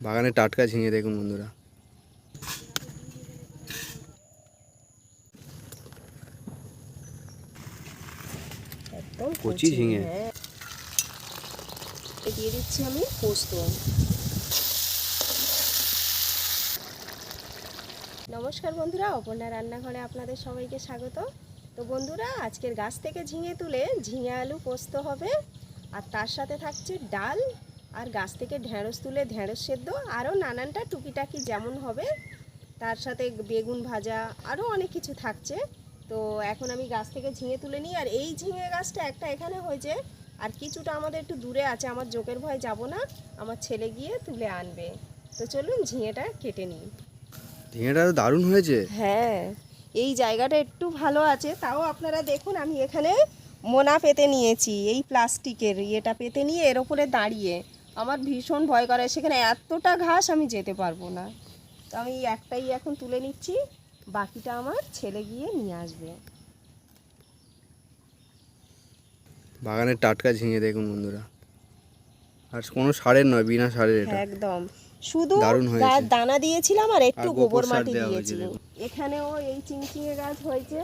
বাগানে টাটকা ঝিঙে দেখুন বন্ধুরা। একদম কচি ঝিঙে। হ্যাঁ। দিয়ে দিচ্ছি আমি পোস্ত। নমস্কার বন্ধুরা অপর্ণা রান্নাঘরে আপনাদের সবাইকে স্বাগত। তো বন্ধুরা আজকের গাছ থেকে ঝিঙে তুলে ঝিঙে আলু পোস্ত হবে আর তার সাথে থাকছে ডাল আর গাছ থেকে ঢেঁড়স তুলে ঢেঁড়স সেদ্ধ আরও নানানটা টুকিটাকি যেমন হবে তার সাথে বেগুন ভাজা আরও অনেক কিছু থাকছে। তো এখন আমি গাছ থেকে ঝিঙে তুলে নিই আর এই ঝিঙে গাছটা একটা এখানে হয়েছে আর কিছুটা আমাদের একটু দূরে আছে আমার জোকের ভয় যাব না আমার ছেলে গিয়ে তুলে আনবে। তো চলুন ঝিঙেটা কেটে নিই। ঝিঙেটা দারুণ হয়েছে। হ্যাঁ এই জায়গাটা একটু ভালো আছে তাও আপনারা দেখুন আমি এখানে মোনা পেতে নিয়েছি এই প্লাস্টিকের ইয়েটা পেতে নিয়ে এর ওপরে দাঁড়িয়ে। আমার ভীষণ ভয় করে সেখানে এতটা ঘাস আমি যেতে পারব না। তো আমি একটাই এখন তুলে নিচ্ছি বাকিটা আমার ছেলে গিয়ে নিয়ে আসবে। বাগানের টাটকা ঝিঙে দেখুন বন্ধুরা। আর কোনো সারের নয় বিনা সারের এটা। একদম। শুধু দানা দিয়েছিলাম আর একটু গোবর মাটি দেওয়া হয়েছে দিয়েছি দেখুন। এখানেও এই চিংচিঙে গাছ হয়েছে।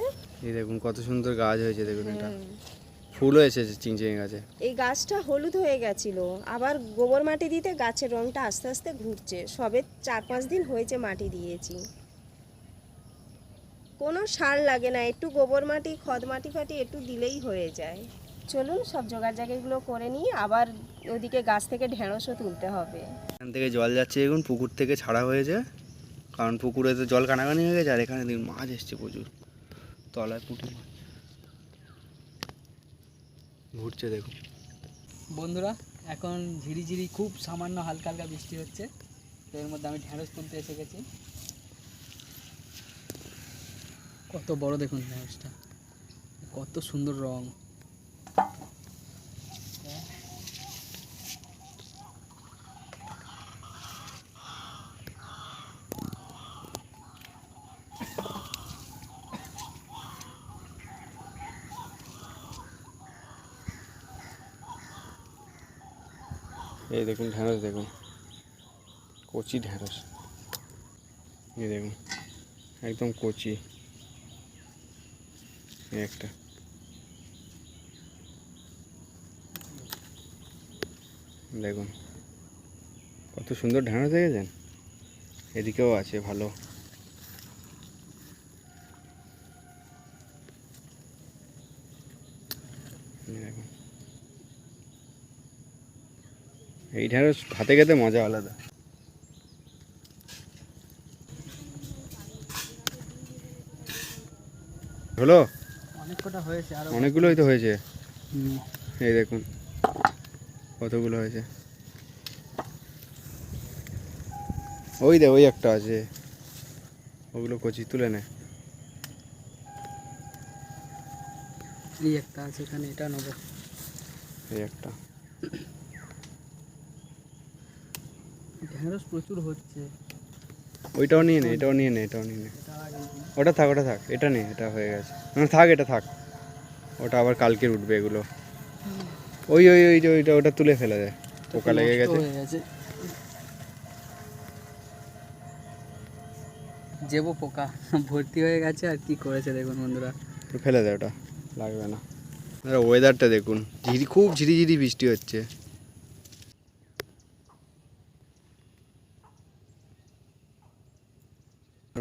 এই দেখুন কত সুন্দর গাছ হয়েছে দেখুন এটা। ফুলও এসেছে চিংচিঙে গাছে। এই গাছটা হলুদ হয়ে গেছিল। আবার গোবর মাটি দিতে গাছের রংটা আস্তে আস্তে ঘুরছে। সবে চার পাঁচ দিন হয়েছে মাটি দিয়েছি। কোনো সার লাগে না একটু গোবর মাটি খদ মাটি ফাটি একটু দিলেই হয়ে যায়। চলুন সব জোগাড় জায়গাগুলো করে নিই আবার ওদিকে গাছ থেকে ঢেঁড়সও তুলতে হবে। এখান থেকে জল যাচ্ছে দেখুন পুকুর থেকে ছাড়া হয়েছে। কারণ পুকুরে তো জল কানাকানি হয়ে গেছে আর এখানে মাছ এসছে প্রচুর। তলায় পুঁটি মাছ। ঘুরছে, দেখুন। বন্ধুরা, এখন ঝিরিঝিরি, খুব সামান্য হালকা হালকা বৃষ্টি হচ্ছে। তো এর মধ্যে আমি ঢ্যাঁড়স তুলতে এসে গেছি। কত বড় দেখুন ঢ্যাঁড়সটা। কত সুন্দর রং। এই দেখুন ঢ্যাঁড়স দেখুন। কচি ঢ্যাঁড়স এই দেখুন, একদম কচি। একটা। দেখুন, কত সুন্দর ঢ্যাঁড়স দেখেছেন? এদিকেও আছে, ভালো। এই ঢ্যাঁড়স ভাতে খেতে মজা আলাদা। হলো? অনেক কটা হয়েছে আরও অনেকগুলোই তো হয়েছে? এই দেখুন কতগুলো হয়েছে? ওই দে ওই একটা আছে। ওগুলো কচি তুলে নে। এই একটা আছে এখানে এটা নেব। এই একটা। ঢ্যাঁড়স প্রচুর হচ্ছে। ওইটাও নিয়ে নে এটাও নিয়ে নে এটাও নিয়ে নে। ওটা থাক ওটা থাক এটা নে এটা হয়ে গেছে। না থাক এটা থাক। ওটা আবার কালকে উঠবে এগুলো। ওই ওই ওই যে ওইটা ওটা তুলে ফেলে দেয় পোকা লেগে গেছে। হয়ে গেছে। যেবো পোকা ভর্তি হয়ে গেছে আর কি করেছে দেখুন বন্ধুরা। ফেলে দেয় ওটা লাগবে না। ওয়েদারটা দেখুন ঝিরি খুব ঝিরিঝিরি বৃষ্টি হচ্ছে।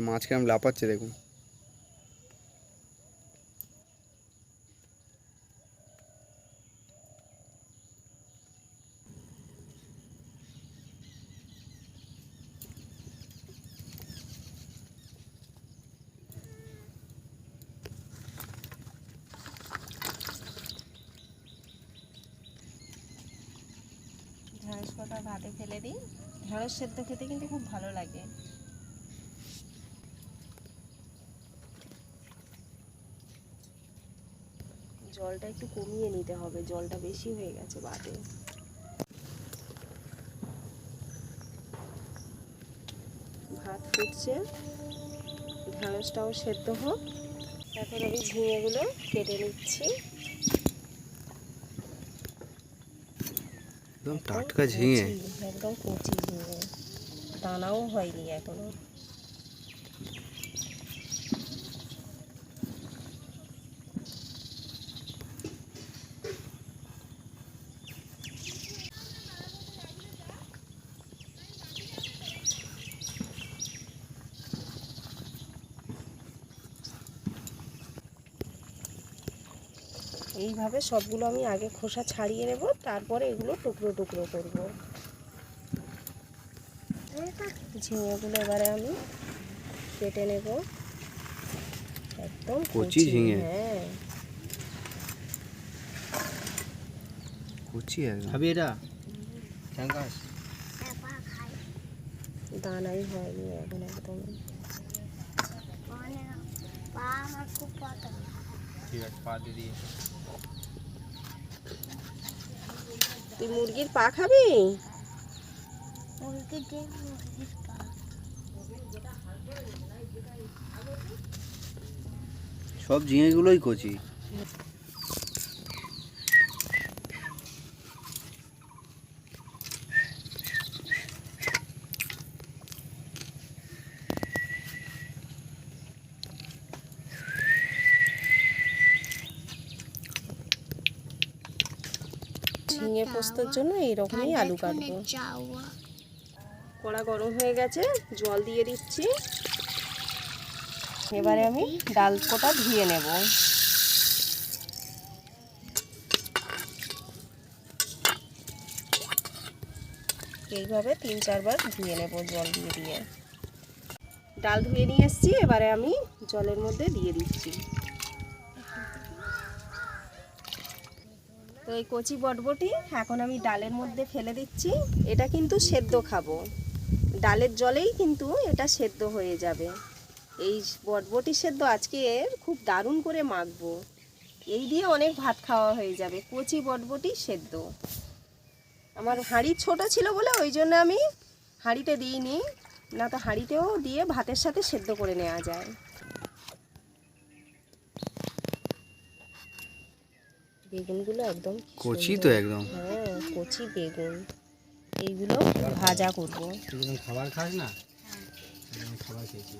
মাছ কেমন লাপাচ্ছে দেখুন। ঢেঁড়স কটা ভাতে ফেলে দিই। ঢেঁড়স সেদ্ধ খেতে কিন্তু খুব ভালো লাগে। জলটা একটু কমিয়ে নিতে হবে জলটা বেশি হয়ে গেছে বাদে। ভাত ফুটছে ঢেঁড়সটাও সেদ্ধ হোক। এখন আমি ঝিঙেগুলো কেটে নিচ্ছি। একদম টাটকা ঝিঙে। একদম কচি ঝিঙে। দানাও হয়নি এখনও। এইভাবে সবগুলো আমি আগে খোসা ছাড়িয়ে নেব তারপরে এগুলো টুকরো টুকরো করব। ঝিঙেগুলো এবারে আমি কেটে নেব। একদম কচি ঝিঙে? হ্যাঁ। কুচি একদম। খাবি এটা? চ্যাংকাস দানাই হয়নি এখন একদম। ঠিক আছে পা দিয়ে দিয়ে তুই মুরগির পা খাবি? সব জিনিসগুলোই কচি ঝিঙে পোস্তর জন্য এইরকমই আলু কাটবো। কড়া গরম হয়ে গেছে জল দিয়ে দিচ্ছি। এবারে আমি ডাল কোটা ধুয়ে নেব। এইভাবে তিন চারবার ধুয়ে নেব জল দিয়ে দিয়ে। ডাল ধুয়ে নিয়ে এসেছি এবারে আমি জলের মধ্যে দিয়ে দিচ্ছি। তো এই কচি বটবটি এখন আমি ডালের মধ্যে ফেলে দিচ্ছি। এটা কিন্তু সেদ্ধ খাব। ডালের জলেই কিন্তু এটা সেদ্ধ হয়ে যাবে। এই বটবটি সেদ্ধ আজকে খুব দারুণ করে মাখবো। এই দিয়ে অনেক ভাত খাওয়া হয়ে যাবে। কচি বটবটি সেদ্ধ। আমার হাঁড়ি ছোট ছিল বলে ওই জন্য আমি হাঁড়িতে দিইনি। না তো হাঁড়িতেও দিয়ে ভাতের সাথে সেদ্ধ করে নেওয়া যায়। বেগুনগুলো একদম কচি তো একদম। হ্যাঁ কচি বেগুন। এইগুলো ভাজা করব। খাবার খাস না? খাবার খেয়েছি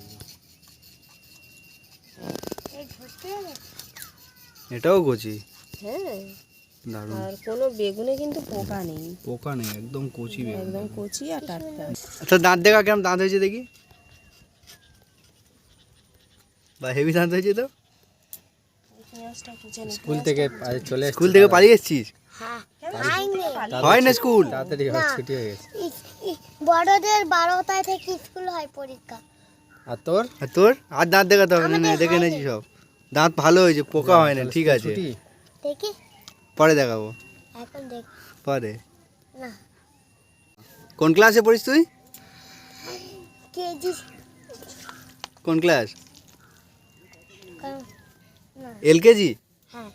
এটাও কচি? হ্যাঁ আর কোনো বেগুনে কিন্তু পোকা নেই। পোকা নেই একদম কচি বেগুন। একদম কচি আর টাটকা। আচ্ছা দাঁত দেখা কেমন? দাঁত হয়েছে দেখি। বা হেভি দাঁত হয়েছে তো? স্কুল থেকে চলে স্কুল থেকে পালিয়ে এসেছিস? পালিয়ে- হয় না স্কুল? তাড়াতাড়ি ছুটি হয়ে গেছে। বড়দের বারোটায় থেকে স্কুল হয় পরীক্ষা। আর তোর? আর তোর? আর দাঁত দেখাতে হবে না দেখে সব। দাঁত ভালো হয়েছে পোকা হয় না ঠিক আছে। দেখি। পরে দেখাবো। এখন দেখ পরে। না। কোন ক্লাসে পড়িস তুই? কেজি। কোন ক্লাস? না। এল কেজি হ্যাঁ।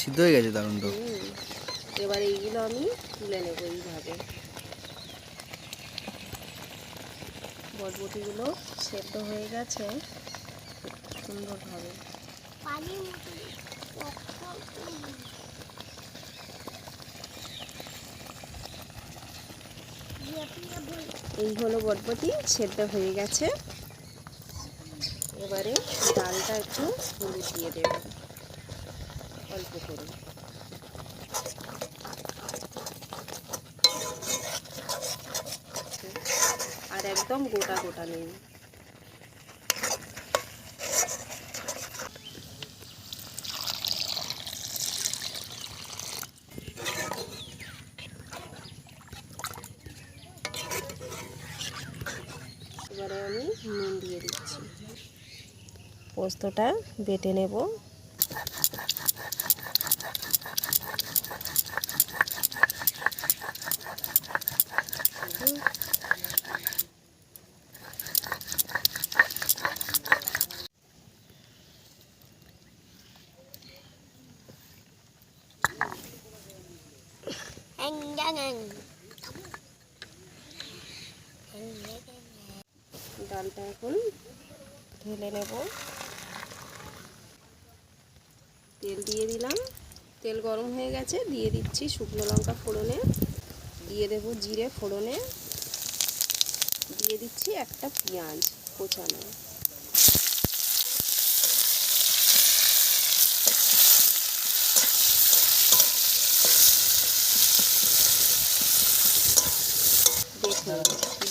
সিদ্ধ হয়ে গেছে দারুণ তো। এবার এইগুলো আমি তুলে নেব এইভাবে। বটবটিগুলো সেদ্ধ হয়ে গেছে সুন্দরভাবে। এই হলো বটবটি সেদ্ধ হয়ে গেছে। এবারে ডালটা একটু হলুদ দিয়ে দেব অল্প করে আর একদম গোটা গোটা নেই। এবারে আমি নুন দিয়ে দিচ্ছি। পোস্তটা বেটে নেব। ডালটা এখন ঢেলে নেব। তেল দিয়ে দিলাম। তেল গরম হয়ে গেছে, দিয়ে দিচ্ছি শুকনো লঙ্কা ফোড়নে। দিয়ে দেবো জিরে ফোড়নে। দিয়ে দিচ্ছি একটা পেঁয়াজ কোচানো। দেখুন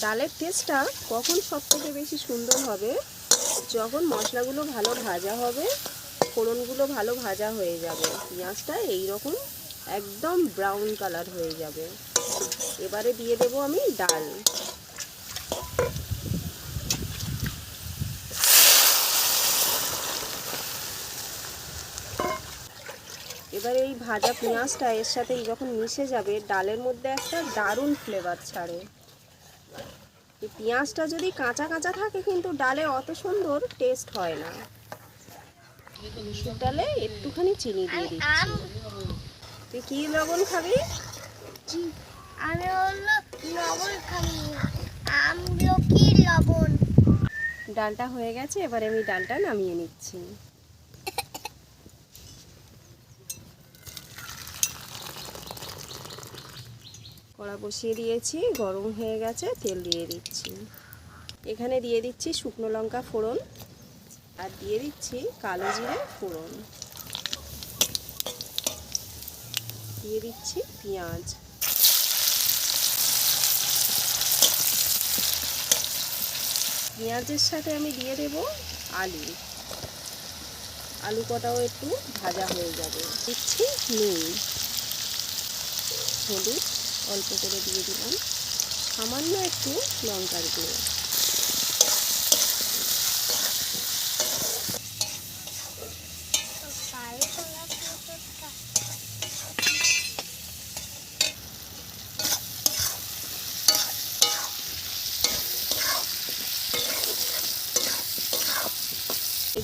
ডালের টেস্টটা কখন সব থেকে বেশি সুন্দর হবে? যখন মশলাগুলো ভালো ভাজা হবে, ফোড়নগুলো ভালো ভাজা হয়ে যাবে। পেঁয়াজটা এই রকম একদম ব্রাউন কালার হয়ে যাবে। এবারে দিয়ে দেবো আমি ডাল। এবারে এই ভাজা পেঁয়াজটা এর সাথে যখন মিশে যাবে, ডালের মধ্যে একটা দারুণ ফ্লেভার ছাড়ে। পেঁয়াজটা যদি কাঁচা কাঁচা থাকে কিন্তু ডালে অত সুন্দর টেস্ট হয় না। ডালে একটুখানি চিনি দিয়ে দিচ্ছি। তুই কি লবণ খাবি? আমি হলো লবণ খাবি। আমলকি লবণ? ডালটা হয়ে গেছে এবারে আমি ডালটা নামিয়ে নিচ্ছি। কড়া বসিয়ে দিয়েছি, গরম হয়ে গেছে, তেল দিয়ে দিচ্ছি। এখানে দিয়ে দিচ্ছি শুকনো লঙ্কা ফোড়ন আর দিয়ে দিচ্ছি কালো জিরে ফোড়ন। দিয়ে দিচ্ছি পেঁয়াজ। পেঁয়াজের সাথে আমি দিয়ে দেব আলু। আলু কটাও একটু ভাজা হয়ে যাবে। দিচ্ছি নুন, হলুদ অল্প করে দিয়ে দিলাম। সামান্য একটু লঙ্কার গুঁড়ো।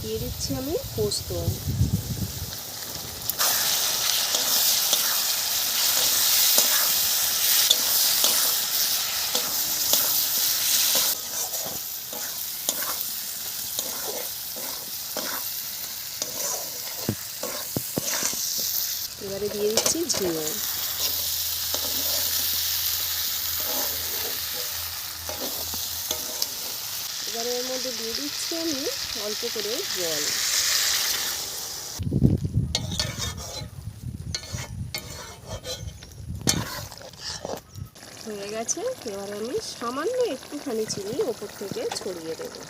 দিয়ে দিচ্ছি আমি পোস্ত এবারে দিয়ে দিচ্ছি ঝিঙে এবারে এর মধ্যে দিয়ে দিচ্ছি আমি অল্প করে জল। হয়ে গেছে এবার আমি সামান্য একটুখানি চিনি ওপর থেকে ছড়িয়ে দেবো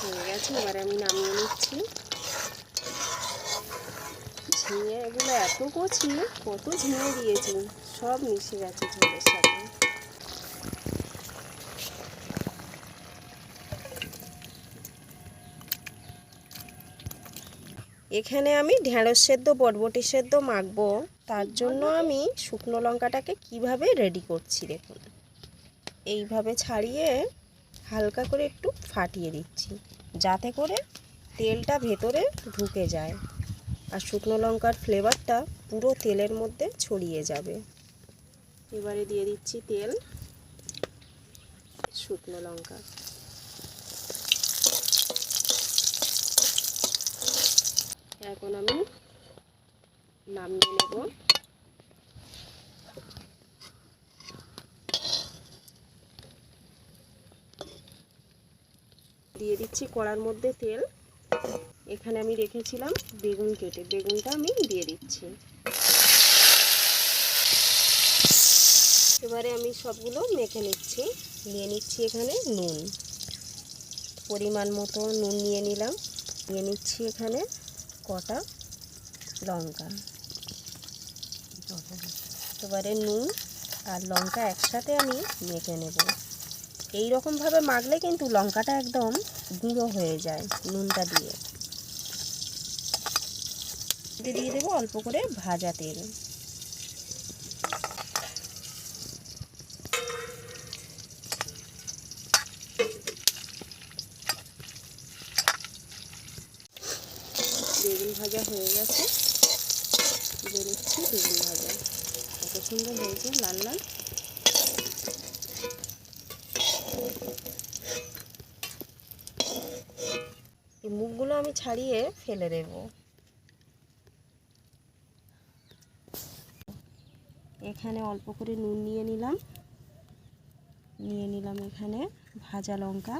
হয়ে গেছে এবারে আমি নামিয়ে নিচ্ছি ঝিঙে এত কচি, কত ঝিঙে দিয়েছি, সব মিশে গেছে ঝোলের সাথে। এখানে আমি ঢেঁড়স সেদ্ধ বটবটি সেদ্ধ মাখবো। তার জন্য আমি শুকনো লঙ্কাটাকে কীভাবে রেডি করছি দেখুন। এইভাবে ছাড়িয়ে হালকা করে একটু ফাটিয়ে দিচ্ছি, যাতে করে তেলটা ভেতরে ঢুকে যায়। আর শুকনো লঙ্কার ফ্লেভারটা পুরো তেলের মধ্যে ছড়িয়ে যাবে। এবারে দিয়ে দিচ্ছি তেল, শুকনো লঙ্কা। এখন আমি নামিয়ে নেব। দিয়ে দিচ্ছি কড়ার মধ্যে তেল। এখানে আমি রেখেছিলাম বেগুন কেটে। বেগুনটা আমি দিয়ে দিচ্ছি। এবারে আমি সবগুলো মেখে নিচ্ছি। নিয়ে নিচ্ছি এখানে নুন। পরিমাণ মতো নুন নিয়ে নিলাম। নিয়ে নিচ্ছি এখানে কটা লঙ্কা। এবারে নুন আর লঙ্কা একসাথে আমি মেখে নেব। এই রকমভাবে মাখলে কিন্তু লঙ্কাটা একদম গুঁড়ো হয়ে যায় নুনটা দিয়ে। দিয়ে দেবো অল্প করে ভাজা তেল। বেগুন ভাজা হয়ে গেছে। বেরোচ্ছি বেগুন ভাজা। এত সুন্দর হয়েছে, লাল লাল। আমি ছাড়িয়ে ফেলে দেবো। এখানে অল্প করে নুন নিয়ে নিলাম। নিয়ে নিলাম এখানে ভাজা লঙ্কা।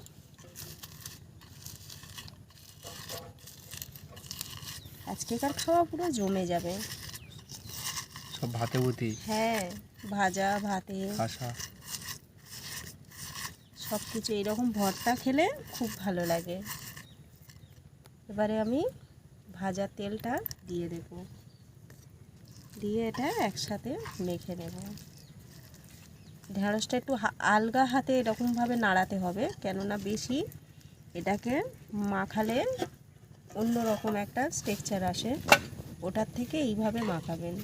আজকেকার খাওয়া পুরো জমে যাবে। সব ভাতে ভুতি? হ্যাঁ ভাজা ভাতে। সব কিছু এরকম ভর্তা খেলে খুব ভালো লাগে। এবারে আমি ভাজা তেলটা দিয়ে দেব। দিয়ে এটা একসাথে মেখে নেব। ঢেঁড়সটা একটু আলগা হাতে এরকমভাবে নাড়াতে হবে, কেননা বেশি এটাকে মাখালে অন্য রকম একটা স্ট্রেকচার আসে। ওটার থেকে এইভাবে মাখাবেন।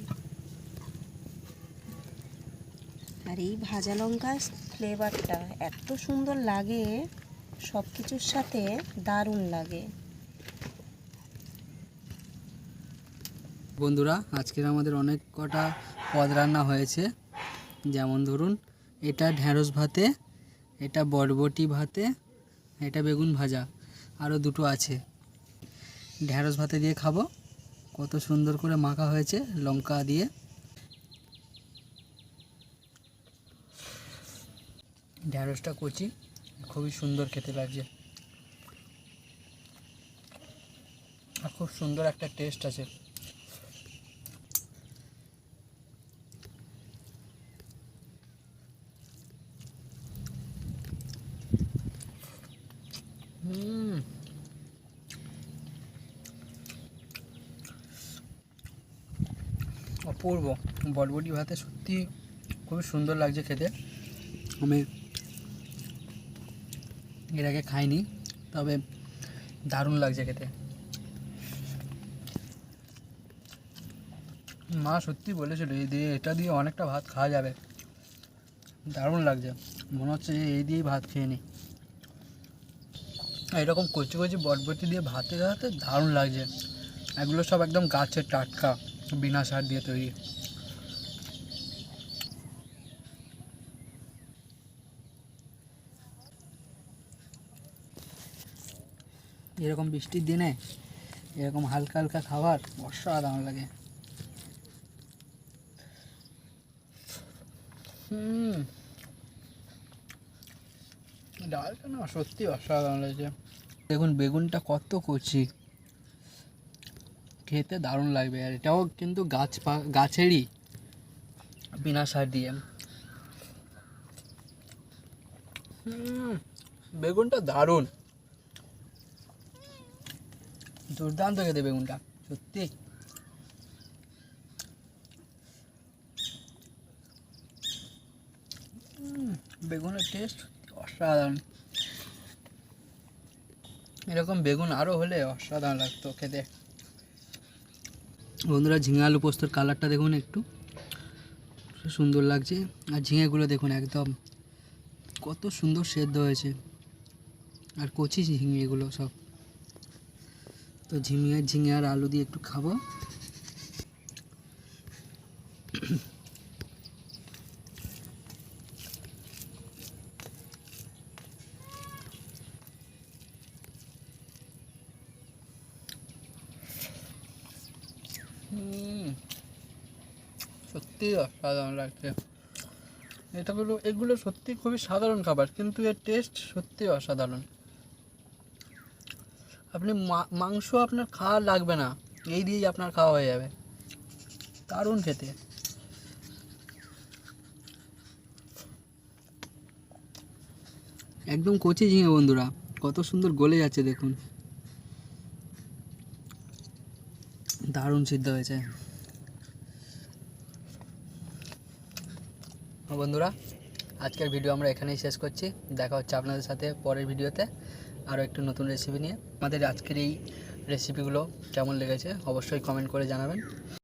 আর এই ভাজা লঙ্কার ফ্লেভারটা এত সুন্দর লাগে সব কিছুর সাথে দারুণ লাগে। বন্ধুরা, আজকের আমাদের অনেক কটা পদ রান্না হয়েছে। যেমন ধরুন, এটা ঢ্যাঁড়স ভাতে, এটা বরবটি ভাতে, এটা বেগুন ভাজা, আরও দুটো আছে। ঢ্যাঁড়স ভাতে দিয়ে খাব। কত সুন্দর করে মাখা হয়েছে লঙ্কা দিয়ে। ঢ্যাঁড়সটা কচি, খুবই সুন্দর খেতে লাগছে। আর খুব সুন্দর একটা টেস্ট আছে। অপূর্ব। বটবটি ভাতে সত্যি খুবই সুন্দর লাগছে খেতে। আমি এর আগে খাইনি, তবে দারুণ লাগছে খেতে। মা সত্যি বলেছিল, এই দিয়ে, এটা দিয়ে অনেকটা ভাত খাওয়া যাবে। দারুণ লাগছে। মনে হচ্ছে যে এই দিয়েই ভাত খেয়ে নিই এরকম কচি কচি বটবটি দিয়ে ভাতে খাওয়াতে দারুণ লাগছে। এগুলো সব একদম গাছের টাটকা, বিনা সার দিয়ে তৈরি। এরকম বৃষ্টির দিনে এরকম হালকা হালকা খাবার অসাধারণ লাগে। হুম। ডালটা না সত্যি অসাধারণ লাগছে দেখুন বেগুনটা কত কচি। খেতে দারুণ লাগবে। আর এটাও কিন্তু গাছ গাছেরই বিনা সার দিয়ে। বেগুনটা দারুণ। দুর্দান্ত খেতে বেগুনটা সত্যি। বেগুনের টেস্ট অসাধারণ। এরকম বেগুন আরও হলে অসাধারণ লাগতো খেতে। বন্ধুরা, ঝিঙে আলু পোস্তর কালারটা দেখুন একটু। সুন্দর লাগছে। আর ঝিঙেগুলো দেখুন একদম কত সুন্দর সেদ্ধ হয়েছে। আর কচি ঝিঙে এগুলো সব। তো ঝিঙে ঝিঙে আর আলু দিয়ে একটু খাব হুম সত্যি অসাধারণ লাগছে। এটাগুলো, এগুলো সত্যি খুবই সাধারণ খাবার, কিন্তু এর টেস্ট সত্যি অসাধারণ। আপনি মাংস আপনার খাওয়া লাগবে না, এই দিয়েই আপনার খাওয়া হয়ে যাবে। দারুণ খেতে। একদম কচি ঝিঙে বন্ধুরা, কত সুন্দর গলে যাচ্ছে দেখুন। দারুণ সিদ্ধ হয়েছে। বন্ধুরা, আজকের ভিডিও আমরা এখানেই শেষ করছি। দেখা হচ্ছে আপনাদের সাথে পরের ভিডিওতে আরও একটু নতুন রেসিপি নিয়ে। আমাদের আজকের এই রেসিপিগুলো কেমন লেগেছে অবশ্যই কমেন্ট করে জানাবেন।